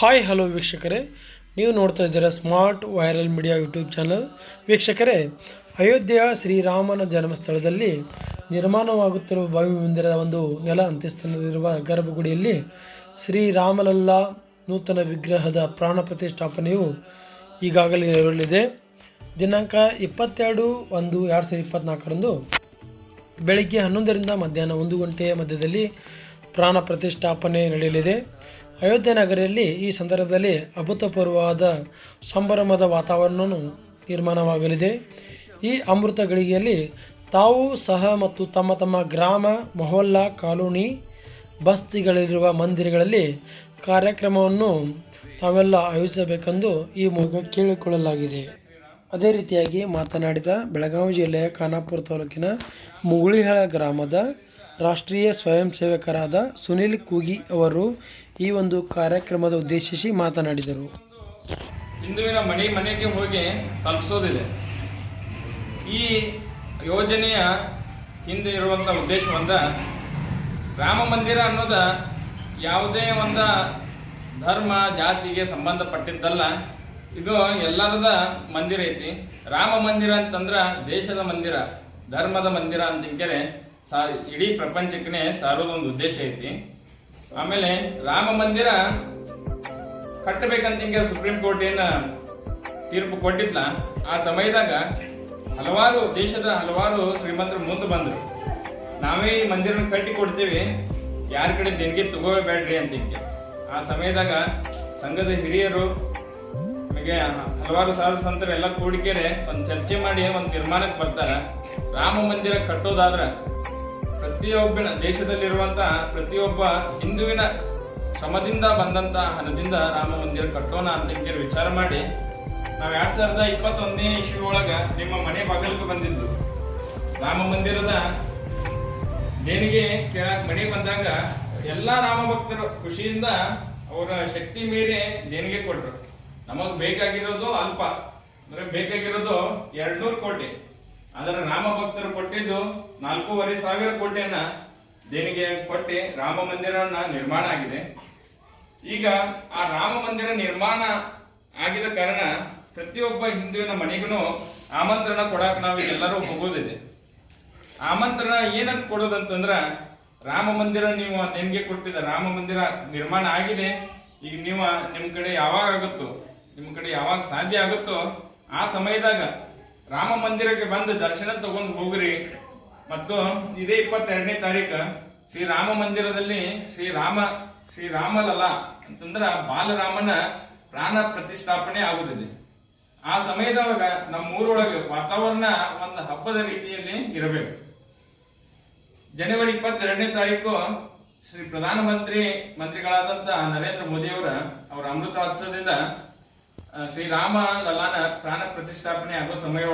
Hi hello ವೀಕ್ಷಕರೇ. ನೀವು ನೋಡ್ತಾ ಇದ್ದೀರಾ smart viral media YouTube channel ವೀಕ್ಷಕರೇ, ಅಯೋಧ್ಯೆಯ ಶ್ರೀರಾಮನ ಜನ್ಮಸ್ಥಳದಲ್ಲಿ ನಿರ್ಮಾಣವಾಗುತ್ತಿರುವ ಭವ್ಯ ಮಂದಿರದ ಒಂದು ನೆಲ ಅಂತ್ಯಸ್ಥಾನದಲ್ಲಿರುವ ಗರ್ಭಗುಡಿಯಲ್ಲಿ ಶ್ರೀರಾಮಲಲ್ಲ ನೂತನ ವಿಗ್ರಹದ ಪ್ರಾಣ ಪ್ರತಿಷ್ಠಾಪನೆಯು ಈಗಾಗಲೇ ನೆರವೇರಲಿದೆ ದಿನಾಂಕ ಇಪ್ಪತ್ತೆರಡು ಒಂದು ಎರಡು ಸಾವಿರದ ಇಪ್ಪತ್ತ್ನಾಲ್ಕರಂದು ಬೆಳಿಗ್ಗೆ ಹನ್ನೊಂದರಿಂದ ಮಧ್ಯಾಹ್ನ ಒಂದು ಗಂಟೆಯ ಮಧ್ಯದಲ್ಲಿ ಪ್ರಾಣ ಪ್ರತಿಷ್ಠಾಪನೆ ನಡೆಯಲಿದೆ. ಅಯೋಧ್ಯೆ ನಗರಿಯಲ್ಲಿ ಈ ಸಂದರ್ಭದಲ್ಲಿ ಅಭೂತಪೂರ್ವವಾದ ಸಂಭ್ರಮದ ವಾತಾವರಣವನ್ನು ನಿರ್ಮಾಣವಾಗಲಿದೆ. ಈ ಅಮೃತ ಗಳಿಗೆಯಲ್ಲಿ ತಾವು ಸಹ ಮತ್ತು ತಮ್ಮ ತಮ್ಮ ಗ್ರಾಮ, ಮೊಹಲ್ಲಾ ಕಾಲೋನಿ, ಬಸ್ತಿಗಳಿರುವ ಮಂದಿರಗಳಲ್ಲಿ ಕಾರ್ಯಕ್ರಮವನ್ನು ತಾವೆಲ್ಲ ಆಯೋಜಿಸಬೇಕೆಂದು ಈ ಮೂಲಕ ಕೇಳಿಕೊಳ್ಳಲಾಗಿದೆ. ಅದೇ ರೀತಿಯಾಗಿ ಮಾತನಾಡಿದ ಬೆಳಗಾವಿ ಜಿಲ್ಲೆಯ ಖಾನಾಪುರ ತಾಲೂಕಿನ ಮುಗುಳಿಹಳ ಗ್ರಾಮದ ರಾಷ್ಟ್ರೀಯ ಸ್ವಯಂ ಸೇವಕರಾದ ಸುನಿಲ್ ಕೂಗಿ ಅವರು ಈ ಒಂದು ಕಾರ್ಯಕ್ರಮದ ಉದ್ದೇಶಿಸಿ ಮಾತನಾಡಿದರು. ಹಿಂದುವಿನ ಮನೆ ಮನೆಗೆ ಹೋಗಿ ತಲುಪಿಸೋದಿದೆ. ಈ ಯೋಜನೆಯ ಹಿಂದೆ ಇರುವಂಥ ಉದ್ದೇಶ ಒಂದ, ರಾಮ ಮಂದಿರ ಅನ್ನೋದ ಯಾವುದೇ ಒಂದು ಧರ್ಮ, ಜಾತಿಗೆ ಸಂಬಂಧಪಟ್ಟಿದ್ದಲ್ಲ, ಇದು ಎಲ್ಲರದ ಮಂದಿರ ಐತಿ. ರಾಮ ಮಂದಿರ ಅಂತಂದ್ರೆ ದೇಶದ ಮಂದಿರ, ಧರ್ಮದ ಮಂದಿರ ಅಂತಿಂಕರೆ ಸಾ ಇಡೀ ಪ್ರಪಂಚಕ್ಕೆ ಸಾರೋದೊಂದು ಉದ್ದೇಶ ಐತಿ. ಆಮೇಲೆ ರಾಮ ಮಂದಿರ ಕಟ್ಟಬೇಕಂತ ಹಿಂಗೆ ಸುಪ್ರೀಂ ಕೋರ್ಟ್ ಏನ ತೀರ್ಪು ಕೊಟ್ಟಿದ್ಲ, ಆ ಸಮಯದಾಗ ಹಲವಾರು ದೇಶದ ಹಲವಾರು ಶ್ರೀಮಂತರು ಮುಂದೆ ಬಂದರು. ನಾವೇ ಈ ಮಂದಿರನ ಕಟ್ಟಿ ಕೊಡ್ತೀವಿ, ಯಾರ ಕಡೆ ದೇಣಿಗೆ ತಗೋಬೇಡ್ರಿ ಅಂತ ಆ ಸಮಯದಾಗ ಸಂಘದ ಹಿರಿಯರು, ನಮಗೆ ಹಲವಾರು ಸಾಧು ಸಂತರು ಎಲ್ಲ ಕೂಡಿಕೆರೆ ಒಂದು ಚರ್ಚೆ ಮಾಡಿ ಒಂದು ತೀರ್ಮಾನಕ್ಕೆ ಬರ್ತಾರ. ರಾಮ ಮಂದಿರ ಕಟ್ಟೋದಾದ್ರ ಪ್ರತಿಯೊಬ್ಬನ ದೇಶದಲ್ಲಿರುವಂತ ಪ್ರತಿಯೊಬ್ಬ ಹಿಂದುವಿನ ಶ್ರಮದಿಂದ ಬಂದಂತ ಹಣದಿಂದ ರಾಮ ಮಂದಿರ ಕಟ್ಟೋಣ ಅಂತ ಕೇಳಿ ವಿಚಾರ ಮಾಡಿ ನಾವು ಎರಡ್ ಸಾವಿರದ ಇಪ್ಪತ್ತೊಂದನೇ ಇಸ್ವಿ ಒಳಗ ನಿಮ್ಮ ಮನೆ ಬಾಗಿಲಿಗೆ ಬಂದಿದ್ದು ರಾಮ ಮಂದಿರದ ದೇಣಿಗೆ ಕೇಳಕ್ ಮನೆ ಬಂದಾಗ ಎಲ್ಲಾ ರಾಮ ಭಕ್ತರು ಖುಷಿಯಿಂದ ಅವರ ಶಕ್ತಿ ಮೀರಿ ದೇಣಿಗೆ ಕೊಟ್ರು. ನಮಗ್ ಬೇಕಾಗಿರೋದು ಅಲ್ಪ. ಅಂದ್ರೆ ಬೇಕಾಗಿರೋದು ಎರಡ್ನೂರು ಕೋಟಿ. ಅದರ ರಾಮ ಭಕ್ತರು ಕೊಟ್ಟಿದ್ದು ನಾಲ್ಕೂವರೆ ಸಾವಿರ ಕೋಟಿಯನ್ನ ದೇಣಿಗೆ ಕೊಟ್ಟಿ ರಾಮ ಮಂದಿರವನ್ನ ನಿರ್ಮಾಣ ಆಗಿದೆ. ಈಗ ಆ ರಾಮ ಮಂದಿರ ನಿರ್ಮಾಣ ಆಗಿದ ಕಾರಣ ಪ್ರತಿಯೊಬ್ಬ ಹಿಂದುವಿನ ಮನೆಗೂ ಆಮಂತ್ರಣ ಕೊಡಕ್ ನಾವು ಎಲ್ಲರೂ ಹೋಗೋದಿದೆ. ಆಮಂತ್ರಣ ಏನಂತ ಕೊಡೋದಂತಂದ್ರ ರಾಮ ಮಂದಿರ ನೀವು ನಿಮ್ಗೆ ಕೊಟ್ಟಿದ್ದ ರಾಮ ಮಂದಿರ ನಿರ್ಮಾಣ ಆಗಿದೆ. ಈಗ ನೀವು ನಿಮ್ ಕಡೆ ಯಾವಾಗ ಆಗುತ್ತೋ, ನಿಮ್ ಕಡೆ ಯಾವಾಗ ಸಾಧ್ಯ ಆಗುತ್ತೋ ಆ ಸಮಯದಾಗ ರಾಮ ಮಂದಿರಕ್ಕೆ ಬಂದು ದರ್ಶನ ತಗೊಂಡು ಹೋಗ್ರಿ. ಮತ್ತು ಇದೇ ಇಪ್ಪತ್ತೆರಡನೇ ತಾರೀಕು ಶ್ರೀ ರಾಮ ಮಂದಿರದಲ್ಲಿ ಶ್ರೀರಾಮ ಶ್ರೀರಾಮಲಲ್ಲ ಅಂತಂದ್ರ ಬಾಲರಾಮನ ಪ್ರಾಣ ಪ್ರತಿಷ್ಠಾಪನೆ ಆಗುತ್ತದೆ. ಆ ಸಮಯದೊಳಗ ನಮ್ಮ ಊರೊಳಗೆ ವಾತಾವರಣ ಒಂದು ಹಬ್ಬದ ರೀತಿಯಲ್ಲಿ ಇರಬೇಕು. ಜನವರಿ ಇಪ್ಪತ್ತೆರಡನೇ ತಾರೀಕು ಶ್ರೀ ಪ್ರಧಾನಮಂತ್ರಿ ಮಂತ್ರಿಗಳಾದಂತಹ ನರೇಂದ್ರ ಮೋದಿಯವರ ಅವರ ಅಮೃತೋತ್ಸವದಿಂದ ಶ್ರೀರಾಮ ಲಲ್ಲಾನ ಪ್ರಾಣ ಪ್ರತಿಷ್ಠಾಪನೆ ಆಗೋ ಸಮಯ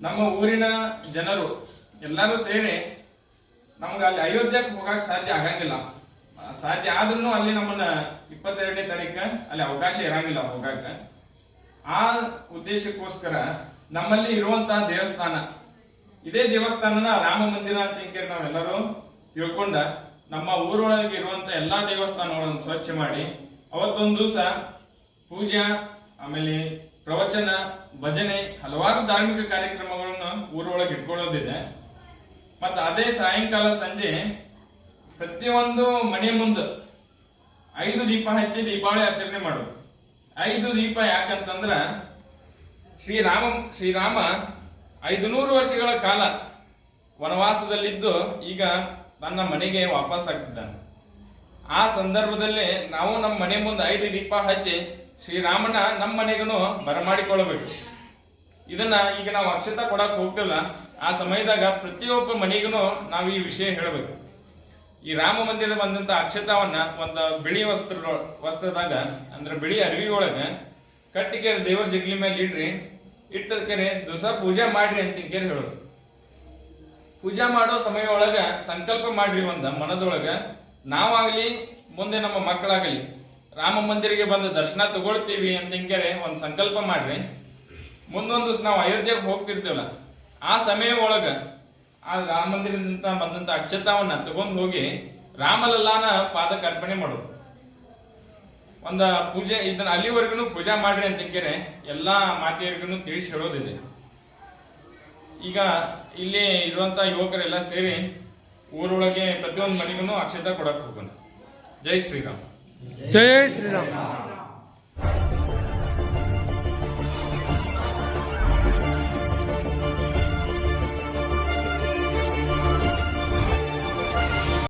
ನಮ್ಮ ಊರಿನ ಜನರು ಎಲ್ಲರೂ ಸೇರಿ ನಮ್ಗೆ ಅಲ್ಲಿ ಅಯೋಧ್ಯಕ್ಕೆ ಹೋಗಕ್ಕೆ ಸಾಧ್ಯ ಆಗಂಗಿಲ್ಲ. ಸಾಧ್ಯ ಆದ್ರೂ ಅಲ್ಲಿ ನಮ್ಮನ್ನ ಇಪ್ಪತ್ತೆರಡನೇ ತಾರೀಕ ಅಲ್ಲಿ ಅವಕಾಶ ಇರಂಗಿಲ್ಲ ಹೋಗಕ್ಕೆ ಆ ಉದ್ದೇಶಕ್ಕೋಸ್ಕರ ನಮ್ಮಲ್ಲಿ ಇರುವಂತಹ ದೇವಸ್ಥಾನ, ಇದೇ ದೇವಸ್ಥಾನನ ರಾಮ ಮಂದಿರ ಅಂತ ಹಿಂಗೆ ನಾವೆಲ್ಲರೂ ತಿಳ್ಕೊಂಡ ನಮ್ಮ ಊರೊಳಗೆ ಇರುವಂತ ಎಲ್ಲಾ ದೇವಸ್ಥಾನಗಳನ್ನು ಸ್ವಚ್ಛ ಮಾಡಿ ಅವತ್ತೊಂದು ದಿವಸ ಪೂಜಾ, ಆಮೇಲೆ ಪ್ರವಚನ, ಭಜನೆ, ಹಲವಾರು ಧಾರ್ಮಿಕ ಕಾರ್ಯಕ್ರಮಗಳನ್ನು ಊರೊಳಗೆ ಇಟ್ಕೊಳ್ಳೋದಿದೆ. ಮತ್ತು ಅದೇ ಸಾಯಂಕಾಲ ಸಂಜೆ ಪ್ರತಿಯೊಂದು ಮನೆ ಮುಂದೆ ಐದು ದೀಪ ಹಚ್ಚಿ ದೀಪಾವಳಿ ಆಚರಣೆ ಮಾಡೋದು. ಐದು ದೀಪ ಯಾಕಂತಂದ್ರ ಶ್ರೀರಾಮ ಶ್ರೀರಾಮ ಐದು ನೂರು ವರ್ಷಗಳ ಕಾಲ ವನವಾಸದಲ್ಲಿದ್ದು ಈಗ ತನ್ನ ಮನೆಗೆ ವಾಪಸ್ ಆಗ್ತಿದ್ದಾನೆ ಆ ಸಂದರ್ಭದಲ್ಲಿ ನಾವು ನಮ್ಮ ಮನೆ ಮುಂದೆ ಐದು ದೀಪ ಹಚ್ಚಿ ಶ್ರೀರಾಮನ ನಮ್ಮ ಮನೆಗೂ ಬರಮಾಡಿಕೊಳ್ಳಬೇಕು ಇದನ್ನ ಈಗ ನಾವು ಅಕ್ಷತ ಕೊಡಕ್ಕೆ ಹೋಗ್ತಿಲ್ಲ. ಆ ಸಮಯದಾಗ ಪ್ರತಿಯೊಬ್ಬ ಮನೆಗೂ ನಾವು ಈ ವಿಷಯ ಹೇಳಬೇಕು. ಈ ರಾಮ ಮಂದಿರ ಬಂದಂತ ಅಕ್ಷತವನ್ನ ಒಂದು ಬಿಳಿ ವಸ್ತ್ರ ವಸ್ತ್ರದಾಗ, ಅಂದ್ರೆ ಬಿಳಿ ಅರಿವಿ ಒಳಗೆ ಕಟ್ಟಿಗೆ ದೇವರ ಜಗ್ಲಿ ಮೇಲೆ ಇಡ್ರಿ. ಇಟ್ಟದಕ್ಕೆ ದಿವಸ ಪೂಜೆ ಮಾಡ್ರಿ ಅಂತ ಕೇಳಿ ಹೇಳೋದು. ಪೂಜಾ ಮಾಡೋ ಸಮಯ ಒಳಗ ಸಂಕಲ್ಪ ಮಾಡ್ರಿ ಒಂದ ಮನದೊಳಗ. ನಾವಾಗ್ಲಿ, ಮುಂದೆ ನಮ್ಮ ಮಕ್ಕಳಾಗಲಿ ರಾಮ ಮಂದಿರಿಗೆ ಬಂದು ದರ್ಶನ ತಗೊಳ್ತೀವಿ ಅಂತ ಹಿಂಗೆ ಒಂದು ಸಂಕಲ್ಪ ಮಾಡ್ರಿ. ಮುಂದೊಂದು ದಿವಸ ನಾವು ಅಯೋಧ್ಯೆಗೆ ಹೋಗ್ತಿರ್ತೀವಲ್ಲ, ಆ ಸಮಯ ಒಳಗ ಆ ರಾಮ ಮಂದಿರದಿಂದ ಬಂದಂತ ಅಕ್ಷತಾವನ್ನ ತಗೊಂಡು ಹೋಗಿ ರಾಮಲಲ್ಲಾನ ಪಾದಕ್ಕೆ ಮಾಡೋದು. ಒಂದು ಪೂಜೆ, ಇದನ್ನ ಅಲ್ಲಿವರೆಗೂ ಪೂಜಾ ಮಾಡ್ರಿ ಅಂತ ಹಿಂಗೆ ಎಲ್ಲಾ ಮಾತೆಯರಿಗೂ ತಿಳಿಸಿ ಹೇಳೋದಿದೆ. ಈಗ ಇಲ್ಲಿ ಇರುವಂತ ಯುವಕರೆಲ್ಲ ಸೇರಿ ಊರೊಳಗೆ ಪ್ರತಿಯೊಂದು ಮನೆಗೂ ಅಕ್ಷತ ಕೊಡಕ್ ಹೋಗೋಣ. ಜೈ ಶ್ರೀರಾಮ್. ಜೈ ಶ್ರೀರಾಮ್